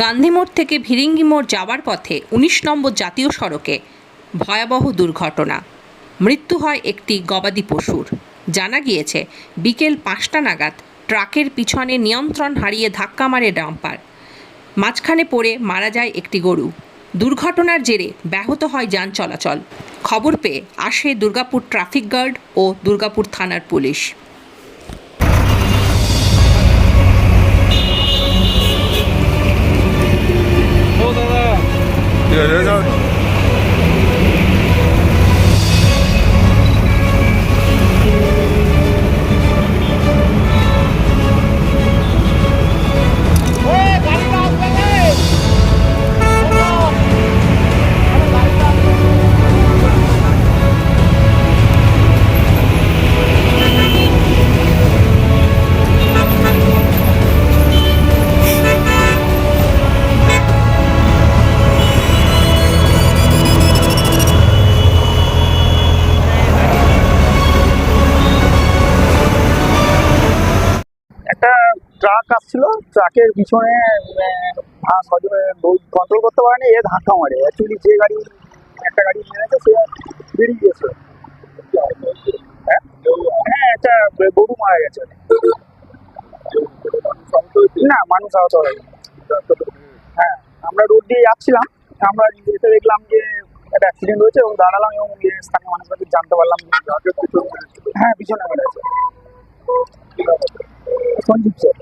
গান্ধী মোড় থেকে ভিরিঙ্গি মোড় যাওয়ার পথে উনিশ নম্বর জাতীয় সড়কে ভয়াবহ দুর্ঘটনা। মৃত্যু হয় একটি গবাদি পশুর। জানা গিয়েছে, বিকেল পাঁচটা নাগাদ ট্রাকের পিছনে নিয়ন্ত্রণ হারিয়ে ধাক্কা মারে ডাম্পার। মাঝখানে পড়ে মারা যায় একটি গরু। দুর্ঘটনার জেরে ব্যাহত হয় যান চলাচল। খবর পেয়ে আসে দুর্গাপুর ট্রাফিক গার্ড ও দুর্গাপুর থানার পুলিশ। 야, 여자 ট্রাক আসছিল ট্রাকের পিছনে কন্ট্রোল করতে পারেনি, এ ধাক্কা মারে। অ্যাকচুয়ালি যে গাড়ি, একটা গাড়ি মেরেছে, সে বেরিয়ে গেছে। হ্যাঁ? হ্যাঁ একটা গরু মারা গেছে। না, মানুষ আহত হয়নি। হ্যাঁ আমরা রোড দিয়ে যাচ্ছিলাম, আমরা এসে দেখলাম যে একটা অ্যাক্সিডেন্ট হয়েছে এবং দাঁড়ালাম এবং স্থানীয় মানুষদের জানতে পারলাম হ্যাঁ পিছনে মেরেছে সঞ্জীব স্যার